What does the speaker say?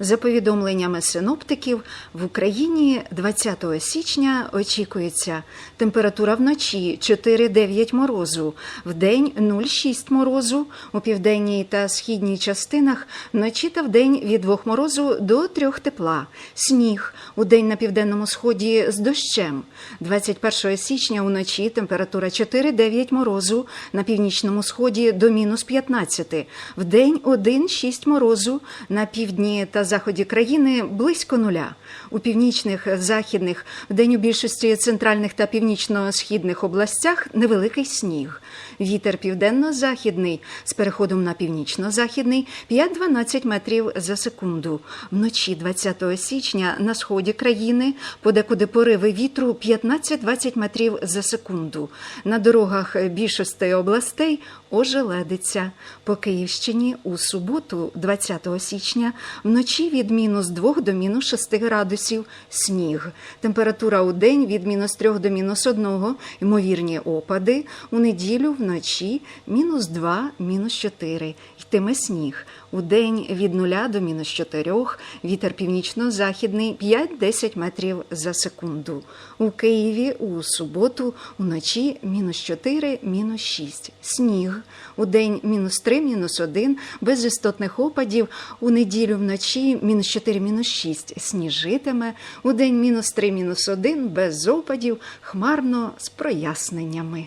За повідомленнями синоптиків, в Україні 20 січня очікується температура вночі 4-9 морозу, вдень 0,6 морозу, у південній та східній частинах вночі та вдень від 2 морозу до 3 тепла, сніг, у день на південному сході з дощем. 21 січня уночі температура 4-9 морозу, на північному сході до мінус 15, вдень 1,6 морозу, на півдні та заході країни близько нуля. У північних, західних, вдень у більшості центральних та північно-східних областях невеликий сніг. Вітер південно-західний з переходом на північно-західний 5-12 метрів за секунду. Вночі 20 січня на сході країни подекуди пориви вітру 15-20 метрів за секунду. На дорогах більшості областей ожеледиться. По Київщині у суботу, 20 січня, вночі від мінус 2 до мінус 6 градусів сніг. Температура у день від мінус 3 до мінус 1, ймовірні опади. У неділю вночі мінус 2, мінус 4. Йтиме сніг. У день від 0 до мінус 4, вітер північно-західний 5-10 метрів за секунду. У Києві у суботу вночі мінус 4, мінус 6. Сніг. У день мінус 3, мінус 1, без істотних опадів. У неділю мінус 4, мінус 6. Сніжитиме. У день мінус 3, мінус 1, без опадів, хмарно з проясненнями.